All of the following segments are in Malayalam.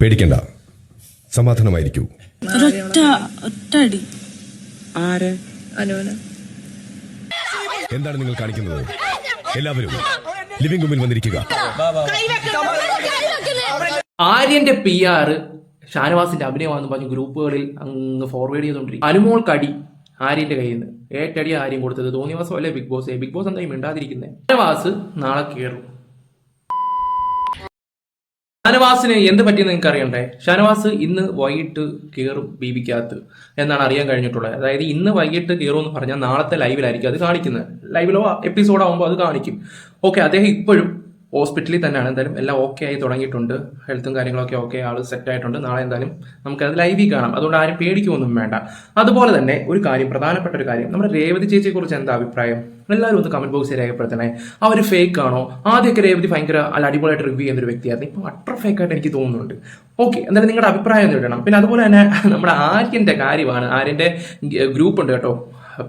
പേടിക്കണ്ട. സമാധാനമായിരിക്കൂ. ഒരൊറ്റ ഒറ്റ അടി ആരെ? അനുവിന്. എന്താണ് നിങ്ങൾ കാണിക്കുന്നത്? എല്ലാവരും ലിവിംഗ് റൂമിൽ വന്നിരിക്കുക. ആര്യന്റെ പി ആർ ഷാനവാസിന്റെ അഭിനയമാണെന്ന് പറഞ്ഞ് ഗ്രൂപ്പുകളിൽ അങ്ങ് ഫോർവേഡ് ചെയ്തുകൊണ്ടിരിക്കും അനുമോൾ കടി ആര്യന്റെ കയ്യിൽ നിന്ന് ഏറ്റടി ആര്യം കൊടുത്തത്. തോന്നിവാസം അല്ലേ ബിഗ് ബോസ് ബിഗ് ബോസ് എന്തായി മിണ്ടാതിരിക്കുന്നത് ഷാനവാസ് നാളെ കയറും ഷാനവാസിന് എന്ത് പറ്റിയെന്ന് നിങ്ങൾക്ക് അറിയണ്ടേ? ഷാനവാസ് ഇന്ന് വൈകിട്ട് കയറും ബീബിക്കകത്ത് എന്നാണ് അറിയാൻ കഴിഞ്ഞിട്ടുള്ളത്. അതായത് ഇന്ന് വൈകിട്ട് കയറും എന്ന് പറഞ്ഞാൽ നാളത്തെ ലൈവിലായിരിക്കും അത് കാണിക്കുന്നത്. ലൈവിലോ എപ്പിസോഡ് ആകുമ്പോൾ അത് കാണിക്കും. ഓക്കെ അദ്ദേഹം ഇപ്പോഴും ഹോസ്പിറ്റലിൽ തന്നെയാണ്. എന്തായാലും എല്ലാം ഓക്കെ ആയി തുടങ്ങിയിട്ടുണ്ട്. ഹെൽത്തും കാര്യങ്ങളൊക്കെ ഓക്കെ ആൾ സെറ്റ് ആയിട്ടുണ്ട്. നാളെ എന്തായാലും നമുക്ക് നമുക്കത് ലൈവിൽ കാണാം. അതുകൊണ്ട് ആരും പേടിക്കുമൊന്നും വേണ്ട. അതുപോലെ തന്നെ ഒരു കാര്യം പ്രധാനപ്പെട്ട ഒരു കാര്യം. നമ്മുടെ രേവതി ചേച്ചിയെ കുറിച്ച് എന്താ അഭിപ്രായം? എല്ലാവരും ഒന്ന് കമന്റ് ബോക്സിൽ രേഖപ്പെടുത്തണേ. അവർ ഫേക്ക് ആണോ? ആദ്യമൊക്കെ രേവതി ഭയങ്കര അല്ല അടിപൊളിയായിട്ട് റിവ്യൂ ചെയ്യുന്ന ഒരു വ്യക്തിയായിരുന്നു. ഇപ്പം അത്ര ഫേക്ക് ആയിട്ട് എനിക്ക് തോന്നുന്നുണ്ട്. ഓക്കെ എന്തായാലും നിങ്ങളുടെ അഭിപ്രായം ഒന്ന് ഇടണം. പിന്നെ അതുപോലെ തന്നെ നമ്മുടെ ആര്യന്റെ കാര്യമാണ്. ആര്യന്റെ ഗ്രൂപ്പ് ഉണ്ട് കേട്ടോ.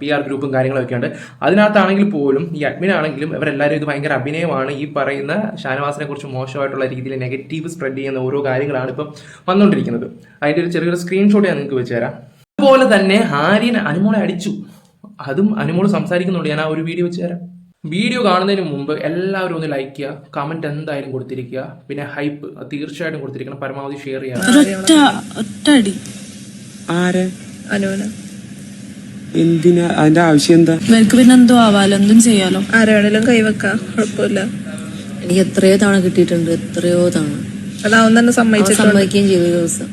പി ആർ ഗ്രൂപ്പും കാര്യങ്ങളൊക്കെ ഉണ്ട്. അതിനകത്താണെങ്കിൽ പോലും ഈ അഡ്മിൻ ആണെങ്കിലും ഇവരെല്ലാവരും ഇത് ഭയങ്കര അഭിനയമാണ്. ഈ പറയുന്ന ഷാനവാസിനെ കുറിച്ച് മോശമായിട്ടുള്ള രീതിയിൽ നെഗറ്റീവ് സ്പ്രെഡ് ചെയ്യുന്ന ഓരോ കാര്യങ്ങളാണ് ഇപ്പം വന്നുകൊണ്ടിരിക്കുന്നത് അതിന്റെ ഒരു ചെറിയൊരു സ്ക്രീൻഷോട്ട് ഞാൻ നിങ്ങൾക്ക് വെച്ച് തരാം അതുപോലെ തന്നെ ആര്യൻ അനുമോളെ അടിച്ചു. അതും അനുമോൾ സംസാരിക്കുന്നുണ്ട്. ഞാൻ ആ ഒരു വീഡിയോ വെച്ച് തരാം വീഡിയോ കാണുന്നതിന് മുമ്പ് എല്ലാവരും ഒന്ന് ലൈക്ക് ചെയ്യുക. കമന്റ് എന്തായാലും കൊടുത്തിരിക്കുക. പിന്നെ ഹൈപ്പ് തീർച്ചയായിട്ടും കൊടുത്തിരിക്കണം. പരമാവധി ഷെയർ ചെയ്യുക ഒരൊറ്റ ഒറ്റ അടി ആരെ അനുവിന് എന്തിനാ? അതിന്റെ ആവശ്യം എന്താ? ഇവർക്ക് പിന്നെ എന്തോ ആവാലോ? എന്തും ചെയ്യാലോ? ആരാണെങ്കിലും കൈവെക്കാ? കുഴപ്പമില്ല. എനിക്ക് എത്രയോ തവണ കിട്ടിയിട്ടുണ്ട്. എത്രയോ തവണ. അതാവും തന്നെ അവൻ സമ്മതിച്ചിട്ടുണ്ട്. സമ്മതിക്കുകയും ചെയ്തു ഒരു ദിവസം.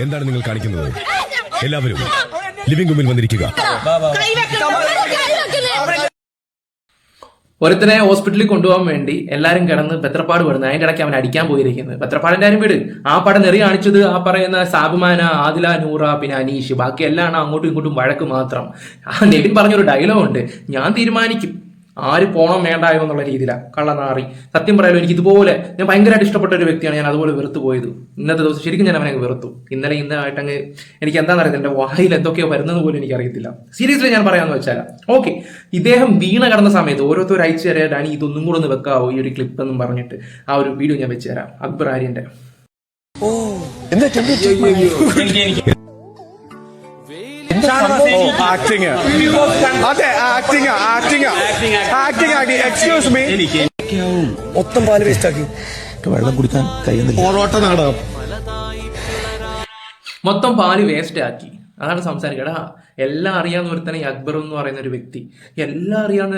എന്താണ് നിങ്ങൾ കാണിക്കുന്നത്? എല്ലാവരും ലിവിംഗ് റൂമിൽ വന്നിരിക്കുക. ഒരുത്തനെ ഹോസ്പിറ്റലിൽ കൊണ്ടുപോകാൻ വേണ്ടി എല്ലാരും കിടന്ന് പെത്രപ്പാട് പെടുന്നു. അതിന് ഇടയ്ക്ക് അവൻ അടിക്കാൻ പോയിരിക്കുന്നത് പെത്രപ്പാടിന്റെ ആരും വീട്. ആ പടം നെറി കാണിച്ചത് ആ പറയുന്ന സാബുമാന ആദില നൂറ പിന്നെ അനീഷ്. ബാക്കി എല്ലാം അങ്ങോട്ടും ഇങ്ങോട്ടും വഴക്ക് മാത്രം. ആ നെവിൻ പറഞ്ഞൊരു ഡയലോഗ് ഉണ്ട്. ഞാൻ തീരുമാനിക്കും. ആര് പോണം വേണ്ടായോ എന്നുള്ള രീതിയിലാണ് കള്ളനാറി സത്യം പറയാലോ എനിക്ക് ഇതുപോലെ ഞാൻ ഭയങ്കരമായിട്ട് ഇഷ്ടപ്പെട്ട ഒരു വ്യക്തിയാണ് ഞാൻ അതുപോലെ വെറുത്തു പോയത്. ഇന്നത്തെ ദിവസം ശരിക്കും ഞാൻ അവനെ വെറുത്തു. ഇന്നലെ ഇന്നായിട്ട് അങ്ങ് എനിക്ക് എന്താണെന്ന് അറിയത്തില്ല എന്റെ വായിൽ എന്തൊക്കെയോ വരുന്നത് പോലും എനിക്ക് അറിയത്തില്ല സീരിയസ്ലി ഞാൻ പറയാമെന്ന് വെച്ചാൽ ഓക്കെ ഇദ്ദേഹം വീണ കടന്ന സമയത്ത് ഓരോരുത്തർ അയച്ചു തരാൻ ഇതൊന്നും കൂടെ ഒന്ന് വെക്കാവോ? ഈ ഒരു ക്ലിപ്പ് എന്നും പറഞ്ഞിട്ട് ആ ഒരു വീഡിയോ ഞാൻ വെച്ചു തരാം. അക്ബർ ആര്യന്റെ ആക്ടിങ് അതെ acting acting acting acting excuse me മൊത്തം പാൽ വേസ്റ്റ് ആക്കി. വെള്ളം കുടിക്കാൻ കഴിയുന്നില്ല. പൊറോട്ട നാടകം. മൊത്തം പാൽ വേസ്റ്റ് ആക്കി. അതാണ് സംസാരിക്കടാ എല്ലാം അറിയാവുന്ന ഒരുത്തനെ ഈ അക്ബർ എന്ന് പറയുന്ന ഒരു വ്യക്തി. എല്ലാം അറിയാവുന്ന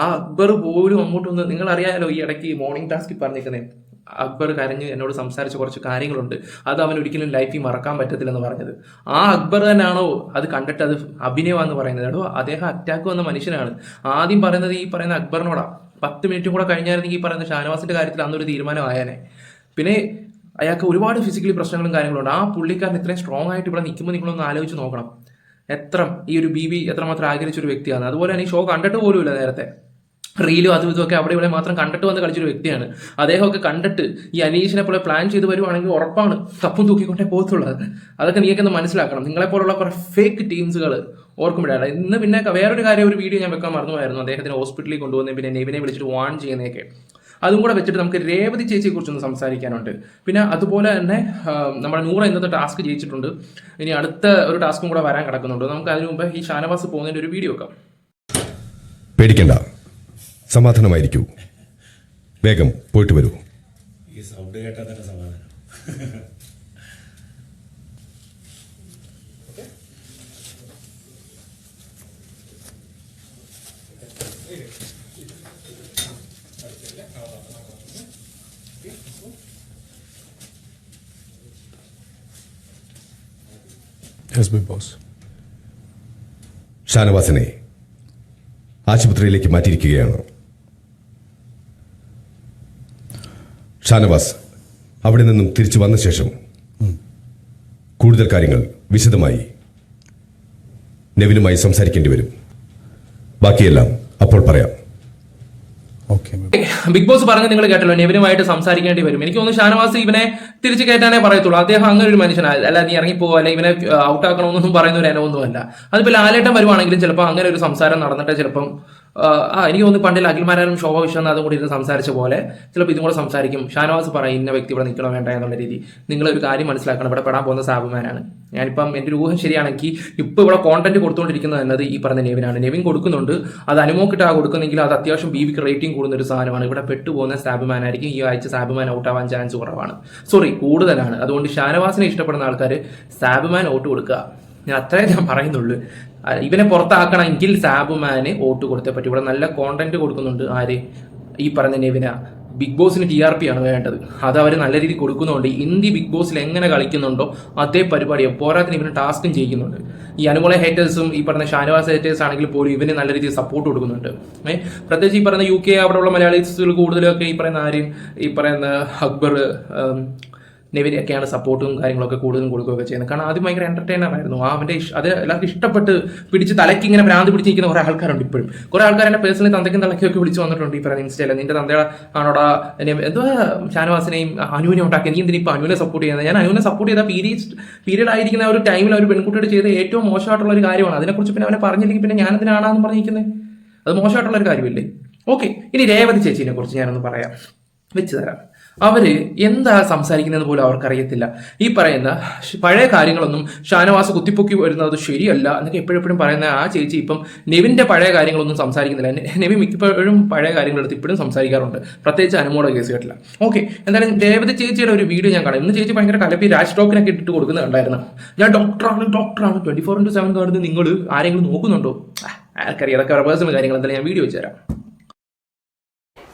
ആ അക്ബർ പോലും അങ്ങോട്ടൊന്ന് നിങ്ങൾ അറിയാമല്ലോ ഈ ഇടയ്ക്ക് മോർണിംഗ് ടാസ്കിൽ പറഞ്ഞിരിക്കുന്നത് അക്ബർ കരഞ്ഞ് എന്നോട് സംസാരിച്ച കുറച്ച് കാര്യങ്ങളുണ്ട്. അത് അവൻ ഒരിക്കലും ലൈഫിൽ മറക്കാൻ പറ്റത്തില്ലെന്ന് പറഞ്ഞത്. ആ അക്ബർ തന്നെയാണോ അത് കണ്ടിട്ട് അത് അഭിനയമാണെന്ന് പറയുന്നത്? കേട്ടോ അദ്ദേഹം അറ്റാക്ക് വന്ന മനുഷ്യനാണ്. ആദ്യം പറയുന്നത് ഈ പറയുന്ന അക്ബറിനോടാ. പത്ത് മിനിറ്റും കൂടെ കഴിഞ്ഞായിരുന്നെങ്കിൽ ഈ പറയുന്ന ഷാനവാസിന്റെ കാര്യത്തിൽ അന്നൊരു തീരുമാനം ആയേനെ. പിന്നെ അയാൾക്ക് ഒരുപാട് ഫിസിക്കലി പ്രശ്നങ്ങളും കാര്യങ്ങളുണ്ട്. ആ പുള്ളിക്കാരൻ ഇത്രയും സ്ട്രോങ് ആയിട്ട് ഇവിടെ നിൽക്കുമ്പോൾ നിങ്ങളൊന്ന് ആലോചിച്ച് നോക്കണം. എത്ര ഈ ഒരു ബി ബി എത്രമാത്രം ആഗ്രഹിച്ച ഒരു വ്യക്തിയാണ്. അതുപോലെ തന്നെ ഈ ഷോ കണ്ടിട്ട് പോലുമില്ല നേരത്തെ. റീലും അതും ഇതുമൊക്കെ അവിടെ ഇവിടെ മാത്രം കണ്ടിട്ട് വന്ന് കളിച്ചൊരു വ്യക്തിയാണ്. അദ്ദേഹമൊക്കെ കണ്ടിട്ട് ഈ അനീഷിനെ പോലെ പ്ലാൻ ചെയ്ത് വരുവാണെങ്കിൽ ഉറപ്പാണ് കപ്പും തൂക്കിക്കൊണ്ടേ പോകത്തുള്ളത്. അതൊക്കെ നീയൊക്കെ ഒന്ന് മനസ്സിലാക്കണം. നിങ്ങളെ പോലുള്ള കുറെ ഫേക്ക് ടീംസുകൾ ഓർക്കുമ്പോഴാണ് ഇന്ന് പിന്നെ വേറൊരു കാര്യം ഒരു വീഡിയോ ഞാൻ വെക്കാൻ മറന്നുമായിരുന്നു അദ്ദേഹത്തിന് ഹോസ്പിറ്റലിൽ കൊണ്ടുവന്നേ പിന്നെ നെവിനെ വിളിച്ചിട്ട് വാൺ ചെയ്യുന്നതൊക്കെ. അതും കൂടെ വെച്ചിട്ട് നമുക്ക് രേവതി ചേച്ചിയെ കുറിച്ചൊന്ന് സംസാരിക്കാനുണ്ട്. പിന്നെ അതുപോലെ തന്നെ നമ്മുടെ നൂറ ഇന്നത്തെ ടാസ്ക് ജയിച്ചിട്ടുണ്ട്. ഇനി അടുത്ത ഒരു ടാസ്കും കൂടെ വരാൻ കിടക്കുന്നുണ്ട്. നമുക്ക് അതിനു മുമ്പ് ഈ ഷാനവാസ് പോകുന്നതിന്റെ ഒരു വീഡിയോ വെക്കാം. പേടിക്കണ്ട. സമാധാനമായിരിക്കൂ. വേഗം പോയിട്ട് വരൂ. ഷാനവാസിനെ ആശുപത്രിയിലേക്ക് മാറ്റിയിരിക്കുകയാണ്. ഷാനവാസ് അവിടെ നിന്നും തിരിച്ചു വന്ന ശേഷം കൂടുതൽ കാര്യങ്ങൾ വിശദമായി നെവിനുമായി സംസാരിക്കേണ്ടി വരും. ബാക്കിയെല്ലാം അപ്പോൾ പറയാം. ബിഗ് ബോസ് പറഞ്ഞ നിങ്ങൾ കേട്ടല്ലോ നെവിനുമായിട്ട് സംസാരിക്കേണ്ടി വരും. എനിക്ക് തോന്നുന്നു ഷാനവാസ് ഇവനെ തിരിച്ചു കയറ്റാനേ പറയത്തുള്ളൂ. അദ്ദേഹം അങ്ങനെ ഒരു മനുഷ്യനാണ് അല്ല നീ ഇറങ്ങിപ്പോ അല്ലെ ഇവനെ ഔട്ട് ആക്കണമെന്നൊന്നും പറയുന്ന ഒരു ഇനമൊന്നും അല്ല അതിപ്പോ ലാലേട്ടൻ വരുവാണെങ്കിലും ചിലപ്പോൾ അങ്ങനെ ഒരു സംസാരം നടന്നിട്ട് ചിലപ്പം ആ ആ, എനിക്ക് തോന്നുന്നു പണ്ടിൽ അഖിൽമാരായാലും ശോഭ വിശ്വനാഥും കൂടി ഇരുന്ന് സംസാരിച്ച പോലെ ചിലപ്പോൾ ഇതും കൂടെ സംസാരിക്കും. ഷാനവാസ് പറയും ഇന്ന വ്യക്തി ഇവിടെ നിൽക്കണോ വേണ്ട എന്നുള്ള രീതി. നിങ്ങളൊരു കാര്യം മനസ്സിലാക്കണം. ഇവിടെ പെടാൻ പോകുന്ന സാബുമാനാണ്. ഞാനിപ്പം എന്റെ ഒരു ഊഹം ശരിയാണെങ്കിൽ ഇപ്പോൾ ഇവിടെ കോണ്ടന്റ് കൊടുത്തുകൊണ്ടിരിക്കുന്നത് എന്നത് ഈ പറഞ്ഞ നെവിനാണ്. നെവിൻ കൊടുക്കുന്നുണ്ട്. അത് അനുമോക്കിട്ടാ കൊടുക്കുന്നെങ്കിൽ അത് അത്യാവശ്യം ബി വിക്ക് റേറ്റിംഗ് കൂടുന്ന ഒരു സാധനമാണ്. ഇവിടെ പെട്ടുപോകുന്ന സാബുമാൻ ആയിരിക്കും ഈ ആഴ്ച സാബുമാൻ ഔട്ട് ആവാൻ ചാൻസ് കുറവാണ്. സോറി കൂടുതലാണ്. അതുകൊണ്ട് ഷാനവാസിനെ ഇഷ്ടപ്പെടുന്ന ആൾക്കാർ സാബുമാൻ ഔട്ട് കൊടുക്കുക. ഞാൻ അത്രേ ഞാൻ പറയുന്നുള്ളൂ. ഇവനെ പുറത്താക്കണമെങ്കിൽ സാബുമാന് വോട്ട് കൊടുത്തേ പറ്റും. ഇവിടെ നല്ല കോണ്ടന്റ് കൊടുക്കുന്നുണ്ട് ആര്? ഈ പറഞ്ഞ നെവിന. ബിഗ് ബോസിന് ടി ആർ പി ആണ് വേണ്ടത്. അത് അവർ നല്ല രീതിയിൽ കൊടുക്കുന്നുണ്ട്. ഇന്ത്യ ബിഗ് ബോസിൽ എങ്ങനെ കളിക്കുന്നുണ്ടോ അതേ പരിപാടിയോ പോരാത്തിന് ഇവന് ടാസ്കും ചെയ്യുന്നുണ്ട്. ഈ അനുകൂല ഹേറ്റേഴ്സും ഈ പറഞ്ഞ ഷാനവാസ് ഹേറ്റേഴ്സ് ആണെങ്കിൽ പോലും ഇവന് നല്ല രീതിയിൽ സപ്പോർട്ട് കൊടുക്കുന്നുണ്ട്. ഏഹ് പ്രത്യേകിച്ച് ഈ പറയുന്ന യു കെ അവിടെയുള്ള മലയാളീസുകൾ കൂടുതലൊക്കെ ഈ പറയുന്ന ആരും? ഈ പറയുന്ന അക്ബർ നെവിനെയൊക്കെയാണ് സപ്പോർട്ടും കാര്യങ്ങളൊക്കെ കൂടുതലും കൊടുക്കുകയൊക്കെ ചെയ്യുന്നത്. കാരണം ആദ്യം ഭയങ്കര എന്റർടൈനർ ആയിരുന്നു. ആ അവന്റെ അത് എല്ലാവർക്കും ഇഷ്ടപ്പെട്ട് പിടിച്ച് തലയ്ക്ക് ഇങ്ങനെ ഭ്രാന്ത് പിടിച്ചിരിക്കുന്ന കുറെ ആൾക്കാരുണ്ട് ഇപ്പോഴും. കുറേ ആൾക്കാർ എന്നെ പേഴ്സണലി തന്തയ്ക്കും തലയ്ക്കൊക്കെ വിളിച്ചു വന്നിട്ടുണ്ട് ഈ പറയുന്ന ഇൻസ്റ്റയിൽ. നിന്റെ തന്തയുടെ ആണോടാ എന്തോ ഷാനവാസിനെയും അനുവിനെ ഉണ്ടാക്കി. നീ എന്തിനാ അനുവിനെ സപ്പോർട്ട് ചെയ്യുന്നത്? ഞാൻ അനുവിനെ സപ്പോർട്ട് ചെയ്ത പീരീഡ് പീരീഡ് ആയിരിക്കുന്ന ഒരു ടൈമിൽ ഒരു പെൺകുട്ടിയോട് ചെയ്ത ഏറ്റവും മോശമായിട്ടുള്ള ഒരു കാര്യമാണ്. അതിനെക്കുറിച്ച് പിന്നെ അവനെ പറഞ്ഞില്ലെങ്കിൽ പിന്നെ ഞാൻ എന്തിനാണെന്ന് പറഞ്ഞിരിക്കുന്നത് അത് മോശമായിട്ടുള്ള ഒരു കാര്യമില്ലേ? ഓക്കെ ഇനി രേവതി ചേച്ചീനെ കുറിച്ച് ഞാനൊന്ന് പറയാം. വെച്ച് തരാം. അവർ എന്താ സംസാരിക്കുന്നത് പോലും അവർക്കറിയത്തില്ല. ഈ പറയുന്ന പഴയ കാര്യങ്ങളൊന്നും ഷാനവാസ് കുത്തിപ്പൊക്കി വരുന്നത് ശരിയല്ല എന്നൊക്കെ എപ്പോഴെപ്പോഴും പറയുന്ന ആ ചേച്ചി ഇപ്പം നെവിന്റെ പഴയ കാര്യങ്ങളൊന്നും സംസാരിക്കുന്നില്ല. നെവി മിക്കപ്പോഴും പഴയ കാര്യങ്ങളെടുത്ത് ഇപ്പോഴും സംസാരിക്കാറുണ്ട്. പ്രത്യേകിച്ച് അനുമോടെ കേസ് കേട്ടില്ല ഓക്കെ എന്തായാലും രേവതി ചേച്ചിയുടെ ഒരു വീഡിയോ ഞാൻ കാണാം. ഇന്ന് ചേച്ചി ഭയങ്കര കലപ്പി രാജ് ടോക്കിനൊക്കെ ഇട്ടിട്ട് കൊടുക്കുന്നത് കണ്ടായിരുന്നു. ഞാൻ ഡോക്ടറാണ് ഡോക്ടറാണ്. ട്വന്റി ഫോർ ഇന്റു സെവൻ കാണുന്നത് നിങ്ങൾ ആരെങ്കിലും നോക്കുന്നുണ്ടോ? ആർക്കറിയാം. അതൊക്കെ പേഴ്സണൽ കാര്യങ്ങൾ എന്തായാലും ഞാൻ വീഡിയോ വെച്ചുതരാം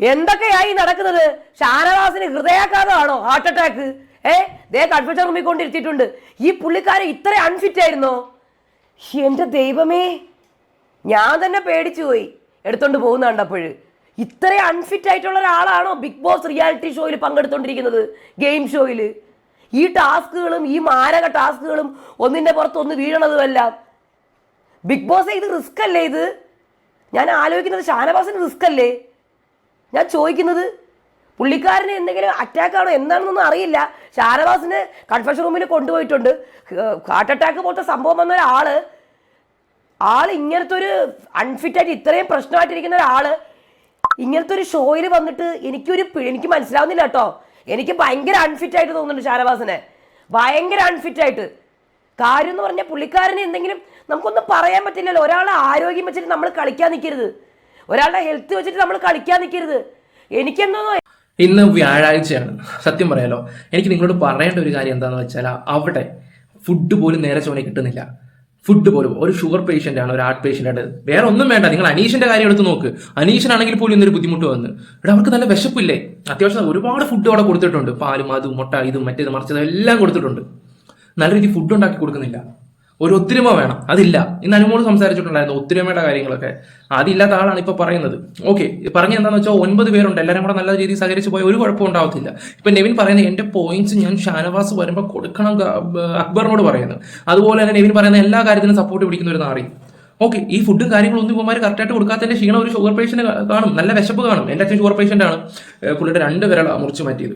എന്തൊക്കെയായി നടക്കുന്നത്? ഷാനവാസിന് ഹൃദയാഘാതമാണോ? Heart attack. ഏ? ദേ കൺഫ്യൂഷൻ റൂമിൽ കൊണ്ടിരുത്തിയിട്ടുണ്ട്. ഈ പുള്ളിക്കാരൻ ഇത്ര അൺഫിറ്റ് ആയിരുന്നോ? എന്റെ ദൈവമേ. ഞാൻ തന്നെ പേടിച്ചു പോയി. എടുത്തോണ്ട് പോകുന്ന കണ്ടപ്പോഴ് ഇത്ര അൺഫിറ്റ് ആയിട്ടുള്ള ഒരാളാണോ ബിഗ് ബോസ് റിയാലിറ്റി ഷോയിൽ പങ്കെടുത്തോണ്ടിരിക്കുന്നത്? ഗെയിം ഷോയിൽ ഈ ടാസ്കുകളും ഈ മാരക ടാസ്കുകളും ഒന്നിന്റെ പുറത്ത് ഒന്ന് വീഴണതുമെല്ലാം. ബിഗ് ബോസ് ഇത് റിസ്ക് അല്ലേ ഇത്? ഞാൻ ആലോചിക്കുന്നത് ഷാനവാസിന് റിസ്ക് അല്ലേ? ഞാൻ ചോദിക്കുന്നത് പുള്ളിക്കാരന് എന്തെങ്കിലും അറ്റാക്ക് ആണോ എന്താണെന്നൊന്നും അറിയില്ല. ഷാനവാസിന് കൺഫെഷൻ റൂമിൽ കൊണ്ടുപോയിട്ടുണ്ട്. ഹാർട്ട് അറ്റാക്ക് പോലത്തെ സംഭവം വന്ന ഒരാൾ ആൾ ഇങ്ങനത്തെ ഒരു അൺഫിറ്റായിട്ട് ഇത്രയും പ്രശ്നമായിട്ടിരിക്കുന്ന ഒരാൾ ഇങ്ങനത്തെ ഒരു ഷോയിൽ വന്നിട്ട് എനിക്കൊരു എനിക്ക് മനസ്സിലാവുന്നില്ല കേട്ടോ. എനിക്ക് ഭയങ്കര അൺഫിറ്റ് ആയിട്ട് തോന്നുന്നുണ്ട് ഷാരവാസിനെ ഭയങ്കര അൺഫിറ്റ് ആയിട്ട്. കാര്യം എന്ന് പറഞ്ഞാൽ പുള്ളിക്കാരന് എന്തെങ്കിലും നമുക്കൊന്നും പറയാൻ പറ്റില്ലല്ലോ. ഒരാളെ ആരോഗ്യം വെച്ചിട്ട് നമ്മൾ കളിക്കാൻ നിൽക്കരുത്. ഒരാളുടെ ഹെൽത്ത് വെച്ചിട്ട് നമ്മൾ കളിക്കാൻ നിൽക്കരുത് എനിക്കെന്തോ ഇന്ന് വ്യാഴാഴ്ചയാണ്. സത്യം പറയാലോ എനിക്ക് നിങ്ങളോട് പറയേണ്ട ഒരു കാര്യം എന്താണെന്ന് വെച്ചാൽ അവിടെ ഫുഡ് പോലും നേരെ ചോനെ കിട്ടുന്നില്ല. ഫുഡ് പോലും ഒരു ഷുഗർ പേഷ്യന്റ് ആണ് ഒരു ഹാർട്ട് പേഷ്യന്റ് ആണ്. വേറെ ഒന്നും വേണ്ട നിങ്ങൾ അനീഷിന്റെ കാര്യം എടുത്ത് നോക്ക്. അനീഷനാണെങ്കിൽ പോലും ഇന്നൊരു ബുദ്ധിമുട്ട് വന്ന്. ഇവിടെ അവർക്ക് നല്ല വിശപ്പില്ലേ? അത്യാവശ്യം ഒരുപാട് ഫുഡ് അവിടെ കൊടുത്തിട്ടുണ്ട്. പാലും അതും മുട്ട ഇതും മറ്റേത് മറിച്ചതും എല്ലാം കൊടുത്തിട്ടുണ്ട്. നല്ല രീതിയിൽ ഫുഡ് ഉണ്ടാക്കി കൊടുക്കുന്നില്ല. ഒരു ഒത്തൊരുമ വേണം. അതില്ല. ഇന്ന് അനുമോൾ സംസാരിച്ചിട്ടുണ്ടായിരുന്നു ഒത്തൊരുമയുടെ കാര്യങ്ങളൊക്കെ. അതില്ലാത്ത ആളാണ് ഇപ്പൊ പറയുന്നത്. ഓക്കെ പറഞ്ഞ എന്താണെന്ന് വെച്ചാൽ ഒൻപത് പേരുണ്ട്. എല്ലാവരും കൂടെ നല്ല രീതിയിൽ സഹകരിച്ച് പോയ ഒരു കുഴപ്പം ഉണ്ടാവത്തില്ല. ഇപ്പൊ നെവിൻ പറയുന്നത് എന്റെ പോയിന്റ്സ് ഞാൻ ഷാനവാസ് വരുമ്പോൾ കൊടുക്കണം അക്ബറിനോട് പറയുന്നത് അതുപോലെ തന്നെ നെവിൻ പറയുന്ന എല്ലാ കാര്യത്തിനും സപ്പോർട്ട് പിടിക്കുന്ന ഒരു നാറി. ഓക്കെ ഈ ഫുഡും കാര്യങ്ങളും ഒന്നും ഇവന്മാർ കറക്റ്റായിട്ട് കൊടുക്കാത്തതിന്റെ ക്ഷീണം ഒരു ഷുഗർ പേഷ്യന്റ് കാണും. നല്ല വിശപ്പ് കാണും. എന്റെ അച്ഛൻ ഷുഗർ പേഷ്യന്റ് ആണ്. പുള്ളിയുടെ രണ്ട് വിരൽ മുറിച്ച് മാറ്റിയത്.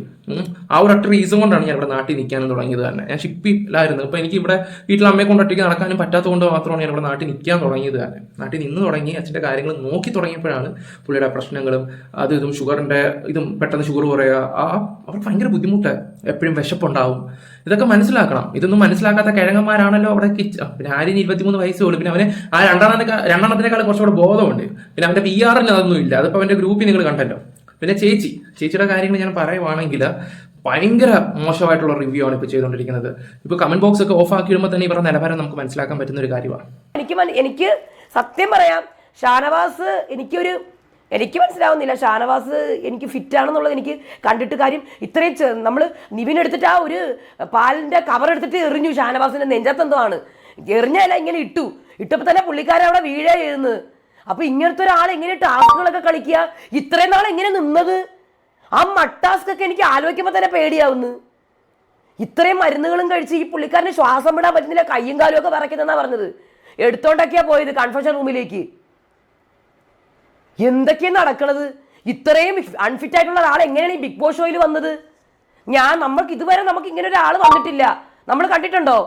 ആ ഒരു ഒറ്റ റീസൺ കൊണ്ടാണ് ഞാൻ ഇവിടെ നാട്ടിൽ നിൽക്കാനും തുടങ്ങിയത് തന്നെ ഞാൻ ഷിപ്പിലായിരുന്നു അപ്പോൾ എനിക്ക് ഇവിടെ വീട്ടിൽ അമ്മയെ കൊണ്ട് ഒറ്റയ്ക്ക് നടക്കാനും പറ്റാത്തതുകൊണ്ട് മാത്രമാണ് ഞാൻ ഇവിടെ നാട്ടിൽ നിൽക്കാൻ തുടങ്ങിയത് തന്നെ നാട്ടിൽ നിന്ന് തുടങ്ങി അച്ഛന്റെ കാര്യങ്ങൾ നോക്കി തുടങ്ങിയപ്പോഴാണ് പുള്ളിയുടെ പ്രശ്നങ്ങളും അത് ഇതും ഷുഗറിന്റെ ഇതും പെട്ടെന്ന് ഷുഗർ കുറയുക. ആ അവർക്ക് ഭയങ്കര ബുദ്ധിമുട്ടാണ് എപ്പോഴും വിശപ്പുണ്ടാവും. ഇതൊക്കെ മനസ്സിലാക്കണം. ഇതൊന്നും മനസ്സിലാക്കാത്ത കിഴങ്ങന്മാരാണല്ലോ അവിടെ കിച്ച. പിന്നെ ആര്യന് ഇരുപത്തിമൂന്ന് വയസ്സേ ഉള്ളൂ. പിന്നെ അവന് ആ രണ്ടെണ്ണത്തിനെ രണ്ടെണ്ണത്തിനേക്കാൾ കുറച്ചുകൂടെ ബോധമുണ്ട്. പിന്നെ അവന്റെ പി ആറിന് അതൊന്നും ഇല്ല. അതിപ്പോ അവന്റെ ഗ്രൂപ്പിൽ നിങ്ങൾ കണ്ടല്ലോ. പിന്നെ ചേച്ചി. ചേച്ചിയുടെ കാര്യങ്ങൾ ഞാൻ പറയുവാണെങ്കിൽ ഭയങ്കര മോശമായിട്ടുള്ള റിവ്യൂ ആണ് ഇപ്പോൾ ചെയ്തുകൊണ്ടിരിക്കുന്നത്. ഇപ്പൊ കമന്റ് ബോക്സ് ഒക്കെ ഓഫ് ആക്കി ഇടുമ്പോൾ തന്നെ ഇവരുടെ നിലവാരം നമുക്ക് മനസ്സിലാക്കാൻ പറ്റുന്ന ഒരു കാര്യമാണ്. എനിക്ക് എനിക്ക് സത്യം പറയാം ഷാനവാസ് എനിക്കൊരു എനിക്ക് മനസ്സിലാവുന്നില്ല. ഷാനവാസ് എനിക്ക് ഫിറ്റ് ആണെന്നുള്ളത് എനിക്ക് കണ്ടിട്ട് കാര്യം ഇത്രയും നമ്മൾ നിവിൻ എടുത്തിട്ട് ആ ഒരു പാലിന്റെ കവർ എടുത്തിട്ട് എറിഞ്ഞു. ഷാനവാസിന്റെ നെഞ്ചത്തെന്തോ ആണ്. എറിഞ്ഞല്ല ഇങ്ങനെ ഇട്ടു. ഇട്ടപ്പോൾ തന്നെ പുള്ളിക്കാരൻ അവിടെ വീഴേ ചെയ്യുന്നത് അപ്പൊ ഇങ്ങനത്തെ ഒരാൾ എങ്ങനെ ടാസ്കുകളൊക്കെ കളിക്കുക? ഇത്രയും നാൾ എങ്ങനെ നിന്നത്? ആ മട്ടാസ്ക് ഒക്കെ എനിക്ക് ആലോചിക്കുമ്പോൾ തന്നെ പേടിയാവുന്നു. ഇത്രയും മരുന്നുകളും കഴിച്ച് ഈ പുള്ളിക്കാരന് ശ്വാസം വിടാൻ പറ്റുന്നില്ല കയ്യും കാലും ഒക്കെ വിറയ്ക്കുന്നതെന്നാ പറഞ്ഞത്. എടുത്തോണ്ടൊക്കെയാ പോയത് കൺഫെഷൻ റൂമിലേക്ക്. എന്തൊക്കെയാ നടക്കണത്? ഇത്രയും അൺഫിറ്റ് ആയിട്ടുള്ള ഒരാൾ എങ്ങനെയാണ് ഈ ബിഗ് ബോസ് ഷോയിൽ വന്നത്? ഞാൻ നമ്മൾക്ക് ഇതുവരെ നമുക്ക് ഇങ്ങനെ ഒരാൾ വന്നിട്ടില്ല. നമ്മൾ കണ്ടിട്ടുണ്ടോ?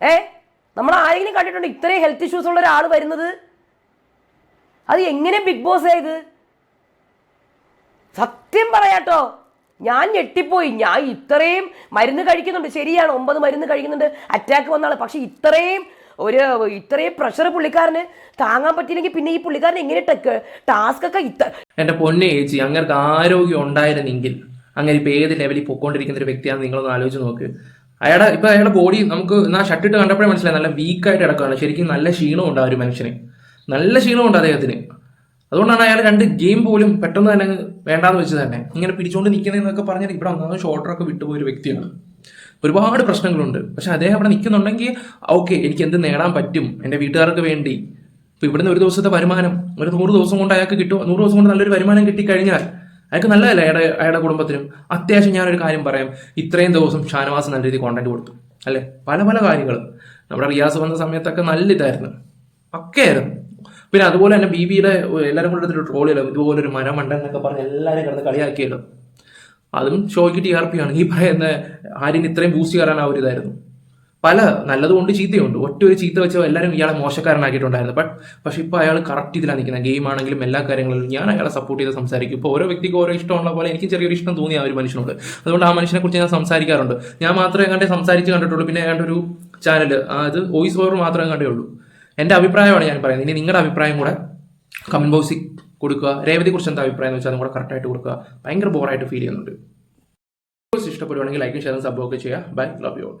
ഏ? നമ്മൾ ആരെങ്കിലും കണ്ടിട്ടുണ്ട്? ഇത്രയും ഹെൽത്ത് ഇഷ്യൂസ് ഉള്ള ഒരാൾ വരുന്നത്? അത് എങ്ങനെ ബിഗ് ബോസ് ആയത്? സത്യം പറയാട്ടോ. ഞാൻ ഞെട്ടിപ്പോയി. ഞാൻ ഇത്രയും മരുന്ന് കഴിക്കുന്നുണ്ട്. ശരിയാണ് ഒമ്പത് മരുന്ന് കഴിക്കുന്നുണ്ട്. അറ്റാക്ക് വന്നാണ് പക്ഷെ ഇത്രയും ഒരു ഇത്രയും പ്രഷർ പുള്ളിക്കാരന് താങ്ങാൻ പറ്റിയില്ലെങ്കിൽ പിന്നെ ഈ പുള്ളിക്കാരൻ എങ്ങനെ ടാസ്ക് ഒക്കെ ഇത്ര എന്റെ പൊന്നെ ചേച്ചി അങ്ങർക്ക് ആരോഗ്യം ഉണ്ടായിരുന്നെങ്കിൽ അങ്ങനെ ഇപ്പൊ ഏത് ലെവലിൽ പൊക്കോണ്ടിരിക്കുന്ന ഒരു വ്യക്തിയാണെന്ന് നിങ്ങളൊന്ന് ആലോചിച്ച് നോക്ക്. അയാളുടെ ഇപ്പൊ അയാളുടെ ബോഡി നമുക്ക് ആ ഷർട്ടിട്ട് കണ്ടപ്പോഴേ മനസ്സിലായി. നല്ല വീക്കായിട്ട് കിടക്കുകയാണ്. ശരിക്കും നല്ല ക്ഷീണമുണ്ട് ആ ഒരു മനുഷ്യന്. നല്ല ക്ഷീണമുണ്ട് അദ്ദേഹത്തിന്. അതുകൊണ്ടാണ് അയാൾ രണ്ട് ഗെയിം പോലും പെട്ടെന്ന് തന്നെ വേണ്ടാന്ന് വെച്ച് തന്നെ. ഇങ്ങനെ പിടിച്ചുകൊണ്ട് നിൽക്കുന്നതെന്നൊക്കെ പറഞ്ഞാൽ ഇവിടെ ഒന്നാമത് ഷോർട്ടറൊക്കെ വിട്ടുപോയ ഒരു വ്യക്തിയാണ്. ഒരുപാട് പ്രശ്നങ്ങളുണ്ട്. പക്ഷെ അദ്ദേഹം അവിടെ നിൽക്കുന്നുണ്ടെങ്കിൽ ഓക്കെ എനിക്ക് എന്ത് നേടാൻ പറ്റും? എന്റെ വീട്ടുകാർക്ക് വേണ്ടി. ഇപ്പൊ ഇവിടുന്ന് ഒരു ദിവസത്തെ വരുമാനം ഒരു നൂറ് ദിവസം കൊണ്ട് അയാൾക്ക് കിട്ടും. നൂറ് ദിവസം കൊണ്ട് നല്ലൊരു വരുമാനം കിട്ടിക്കഴിഞ്ഞാൽ അയാൾക്ക് നല്ലതല്ല അയാളുടെ അയാളുടെ കുടുംബത്തിനും? അത്യാവശ്യം ഞാനൊരു കാര്യം പറയാം. ഇത്രയും ദിവസം ഷാനവാസ് നല്ല രീതിയിൽ കോണ്ടന്റ് കൊടുത്തു. അല്ലെ? പല പല കാര്യങ്ങൾ നമ്മുടെ റിയാസ് വന്ന സമയത്തൊക്കെ നല്ല ഇതായിരുന്നു. ഒക്കെ ആയിരുന്നു പിന്നെ അതുപോലെ തന്നെ ബി ബിയുടെ എല്ലാവരും കൂടെ എടുത്തിട്ട് ട്രോൾ ഇതുപോലെ ഒരു മരമണ്ടൻ എന്നൊക്കെ പറഞ്ഞ് എല്ലാവരും കിടന്ന് കളിയാക്കിയല്ലോ. അതും ഷോയ്ക്ക് ടി ആർ പി ആണ്. ഈ പറയുന്ന ആര്യൻ ഇത്രയും ബൂസ്റ്റ് കയറാൻ ആ ഒരു ഇതായിരുന്നു. പല നല്ലതുകൊണ്ട് ചീത്തയുണ്ട്. ഒറ്റ ഒരു ചീത്ത വെച്ചോ എല്ലാവരും ഇയാളെ മോശക്കാരനാക്കിയിട്ടുണ്ടായിരുന്നു. ബട്ട് പക്ഷെ ഇപ്പോൾ അയാൾ കറക്റ്റ് ഇതിലാണ് നിൽക്കുന്നത് ഗെയിം ആണെങ്കിലും എല്ലാ കാര്യങ്ങളിലും ഞാൻ അയാളെ സപ്പോർട്ട് ചെയ്ത് സംസാരിക്കും. ഇപ്പോൾ ഓരോ വ്യക്തിക്ക് ഓരോ ഇഷ്ടമുള്ള പോലെ എനിക്ക് ചെറിയൊരു ഇഷ്ടം തോന്നി ആ ഒരു മനുഷ്യനോട്. അതുകൊണ്ട് ആ മനുഷ്യനെ കുറിച്ച് ഞാൻ സംസാരിക്കാറുണ്ട്. ഞാൻ മാത്രമേ കണ്ടേ സംസാരിച്ച് കണ്ടിട്ടുള്ളൂ. പിന്നെ ഒരു ചാനൽ അത് വോയിസ് ഓവർ മാത്രമേ കണ്ടേ ഉള്ളൂ. എന്റെ അഭിപ്രായമാണ് ഞാൻ പറയുന്നത്. ഇനി നിങ്ങളുടെ അഭിപ്രായം കൂടെ കമന്റ് ബോക്സിൽ കൊടുക്കുക. രേവതി കുറിച്ച് എന്താ അഭിപ്രായം എന്ന് വെച്ചാൽ അതും കൂടെ കറക്റ്റായിട്ട് കൊടുക്കുക. ഭയങ്കര ബോറായിട്ട് ഫീൽ ചെയ്യുന്നുണ്ട്. ഇഷ്ടപ്പെടുവാണെങ്കിൽ ലൈക്കും ഷെയറും സബ്ബൊക്കെ ചെയ്യുക. Bye love you all